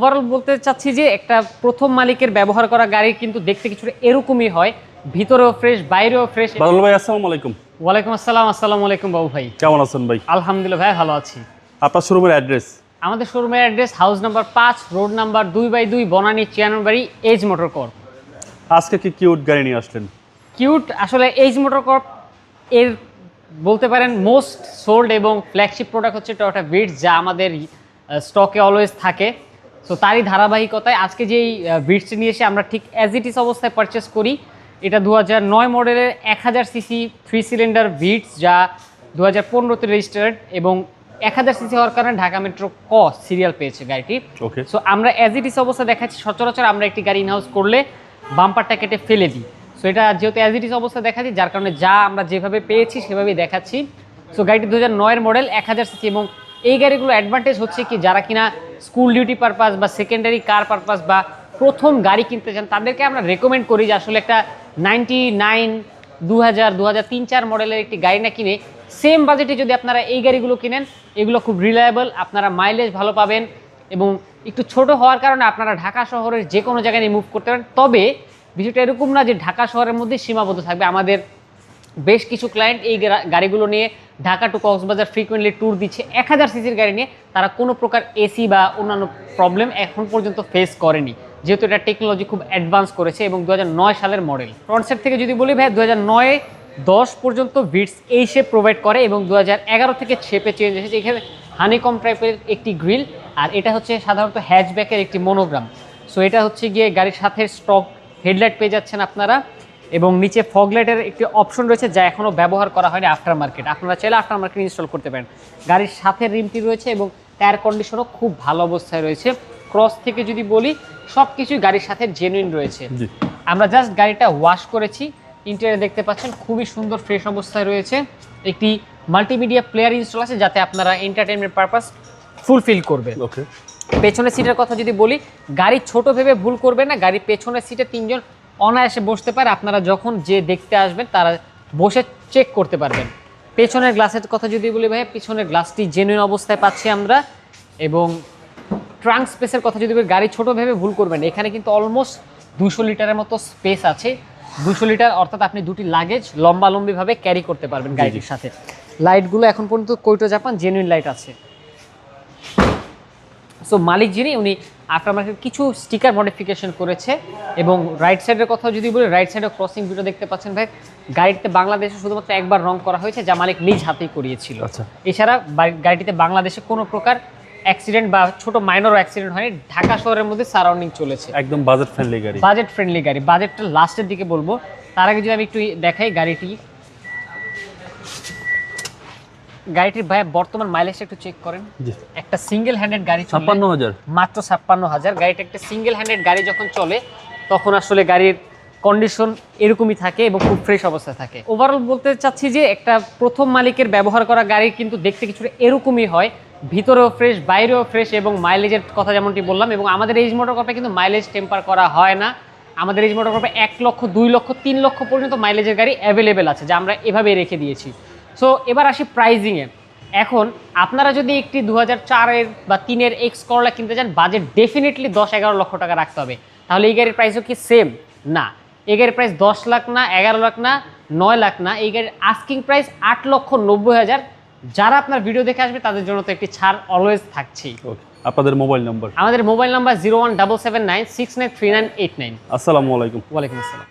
Overall বলতে চাচ্ছি যে একটা প্রথম মালিকের ব্যবহার করা গাড়ি কিন্তু দেখতে কিছুটা এরকমই হয়। ভিতরেও ফ্রেশ বাইরেও ফ্রেশ বাদল ভাই আসসালামু আলাইকুম। ওয়ালাইকুম আসসালাম আসসালামু আলাইকুম বাবু ভাই। কেমন আছেন ভাই? আলহামদুলিল্লাহ ভাই ভালো আছি। আপনার শোরুমের অ্যাড্রেস আমাদের শোরুমের অ্যাড্রেস হাউস নাম্বার পাঁচ রোড নাম্বার দুই বাই দুই বনানী চিয়ানবাড়ি এজ মোটর কর্প আজকে কি কিউট গাড়ি নিয়ে আসলেন? কিউট আসলে এইচ মোটর কর্প এর বলতে পারেন মোস্ট সোল্ড এবং ফ্ল্যাগশিপ প্রোডাক্ট হচ্ছে টয়োটা বিটস যা আমাদের স্টকে অলওয়েজ থাকে। সো তারই ধারাবাহিকতায় আজকে যেই বিটসটি নিয়ে এসে আমরা ঠিক অ্যাজ ইট ইস অবস্থায় পারচেস করি এটা দু হাজার নয় মডেলের এক হাজার সিসি থ্রি সিলিন্ডার বিটস যা দু হাজার পনেরোতে রেজিস্টার্ড এবং এক হাজার সিসি হওয়ার কারণে ঢাকা মেট্রো ক সিরিয়াল পেয়েছে গাড়িটি। ওকে সো আমরা অ্যাজ ইট ইস অবস্থা দেখাচ্ছি সচরাচর আমরা একটি গাড়ি ইনহাউস করলে বাম্পারটা কেটে ফেলে দিই। সো এটা যেহেতু অ্যাজ ইট ইস অবস্থা দেখাচ্ছি যার কারণে যা আমরা যেভাবে পেয়েছি সেভাবেই দেখাচ্ছি। সো গাড়িটি দু হাজার নয়ের মডেল এক হাজার সিসি এবং এই গাড়িগুলো অ্যাডভান্টেজ হচ্ছে কি, যারা কিনা স্কুল ডিউটি পারপাস বা সেকেন্ডারি কার পারপাস বা প্রথম গাড়ি কিনতে চান, তাদেরকে আমরা রেকমেন্ড করি যে আসলে একটা নাইনটি নাইন দু হাজার দু হাজার তিন, চার মডেলের একটি গাড়ি না কিনে সেম বাজেটে যদি আপনারা এই গাড়িগুলো কিনেন, এগুলো খুব রিলায়েবল আপনারা মাইলেজ ভালো পাবেন এবং একটু ছোট হওয়ার কারণে আপনারা ঢাকা শহরের যে কোনো জায়গায় মুভ করতে পারেন। তবে, বিষয়টা এরকম না যে ঢাকা শহরের মধ্যে সীমাবদ্ধ থাকবে, আমাদের বেশ কিছু ক্লায়েন্ট এই গাড়িগুলো নিয়ে Dhaka to Cox's Bazar frequently tour দিচ্ছে। এক হাজার সিসির গাড়ি নিয়ে তারা কোনো প্রকার এসি বা অন্যান্য প্রবলেম এখন পর্যন্ত ফেস করেনি। যেহেতু এটা টেকনোলজি খুব অ্যাডভান্স করেছে এবং দু হাজার নয় সালের মডেল ফ্রন্ট সাইড থেকে যদি বলি ভাই দু নয় দশ পর্যন্ত ভিটস এই শেপ প্রোভাইড করে এবং দু থেকে শেপে চেঞ্জ এসেছে। এখানে হানিকম টাইপের একটি গ্রিল আর এটা হচ্ছে সাধারণত হ্যাচব্যাকের একটি মনোগ্রাম সো এটা হচ্ছে গিয়ে গাড়ির সাথে স্টক হেডলাইট পেয়ে যাচ্ছেন আপনারা। এবং নিচে ফগলাইটের একটি অপশন রয়েছে যা এখনও ব্যবহার করা হয়নি আফটার মার্কেট আপনারা চাইলে আফটার মার্কেট ইনস্টল করতে পারেন। গাড়ির সাথে রিমটি রয়েছে এবং টায়ার কন্ডিশনও খুব ভালো অবস্থায় রয়েছে। ক্রস থেকে যদি বলি সব কিছুই গাড়ির সাথে জেনুইন রয়েছে। আমরা জাস্ট গাড়িটা ওয়াশ করেছি। ইন্টেরিয়ার দেখতে পাচ্ছেন খুবই সুন্দর ফ্রেশ অবস্থায় রয়েছে। একটি মাল্টিমিডিয়া প্লেয়ার ইনস্টল আছে যাতে আপনারা এন্টারটেনমেন্ট পারপাস ফুলফিল করবে ওকে পেছনের সিটের কথা যদি বলি গাড়ি ছোট ভেবে ভুল করবে না। গাড়ি পেছনের সিটে তিনজন অনায়াসে বসতে পারে। আপনারা যখন যে দেখতে আসবেন তারা বসে চেক করতে পারবেন। পেছনের গ্লাসের কথা যদি বলি ভাই পিছনের গ্লাসটি জেনুইন অবস্থায় পাচ্ছি আমরা এবং ট্রাঙ্ক স্পেসের কথা যদি বলি গাড়ি ছোটো ভেবে ভুল করবেন। এখানে কিন্তু অলমোস্ট দুশো লিটারের মতো স্পেস আছে। দুশো লিটার অর্থাৎ আপনি দুটি লাগেজ লম্বালম্বিভাবে ক্যারি করতে পারবেন গাড়িটির সাথে। লাইটগুলো এখন পর্যন্ত কৈটো জাপান জেনুইন লাইট আছে। সো মালিক যিনি উনি আফটার মার্কেট কিছু স্টিকার মডিফিকেশন করেছে এবং রাইট সাইডের কথা যদি বলি রাইট সাইডে ক্রসিং ভিডিও দেখতে পাচ্ছেন ভাই গাড়িতে বাংলাদেশে শুধুমাত্র একবার রং করা হয়েছে যা মালিক নিজ হাতেই করিয়েছিল। আচ্ছা। এছাড়া গাড়িটিতে বাংলাদেশে কোনো প্রকার অ্যাক্সিডেন্ট বা ছোট মাইনর অ্যাক্সিডেন্ট হয়নি ঢাকা শহরের মধ্যে সারাউন্ডিং চলেছে। একদম বাজেট ফ্রেন্ডলি গাড়ি। বাজেট ফ্রেন্ডলি গাড়ি। বাজেটটা লাস্টের দিকে বলব তার আগে যদি আমি একটু দেখাই গাড়িটি। গাড়িটির ভাই বর্তমান মাইলেজটা একটু চেক করেন। একটা সিঙ্গেল হ্যান্ডেড গাড়ি ছাপ্পান্ন হাজার। মাত্র ছাপ্পান্ন হাজার। গাড়িটা একটা সিঙ্গেল হ্যান্ডেড গাড়ি যখন চলে তখন আসলে গাড়ির কন্ডিশন এরকমই থাকে এবং খুব ফ্রেশ অবস্থায় থাকে। ওভারঅল বলতে চাচ্ছি যে একটা প্রথম মালিকের ব্যবহার করা গাড়ি কিন্তু দেখতে কিছুটা এরকমই হয়। ভিতরেও ফ্রেশ বাইরেও ফ্রেশ এবং মাইলেজের কথা যেমনটি বললাম এবং আমাদের এইচ মোটর কপে কিন্তু মাইলেজ টেম্পার করা হয় না। আমাদের এইচ মোটর কপে এক লক্ষ দুই লক্ষ তিন লক্ষ পর্যন্ত মাইলেজের গাড়ি অ্যাভেলেবেল আছে যা আমরা এভাবে রেখে দিয়েছি। সো এবার আসি প্রাইজিংয়ে এখন আপনারা যদি একটি দু হাজার চারের বা তিনের এক্স করলা কিনতে চান বাজেট ডেফিনেটলি দশ এগারো লক্ষ টাকা রাখতে হবে। তাহলে এই গাড়ির প্রাইসও কি সেম না। এই গাড়ির প্রাইস দশ লাখ না এগারো লাখ না নয় লাখ না এই গাড়ির আস্কিং প্রাইস আট লক্ষ নব্বই হাজার। যারা আপনার ভিডিও দেখে আসবে তাদের জন্য তো একটি ছাড় অলওয়েজ থাকছেই। ওকে আপনাদের মোবাইল নাম্বার আমাদের mobile number zero one double seven nine six nine three nine eight nine আসসালামু আলাইকুম। ওয়ালাইকুম আসসালাম।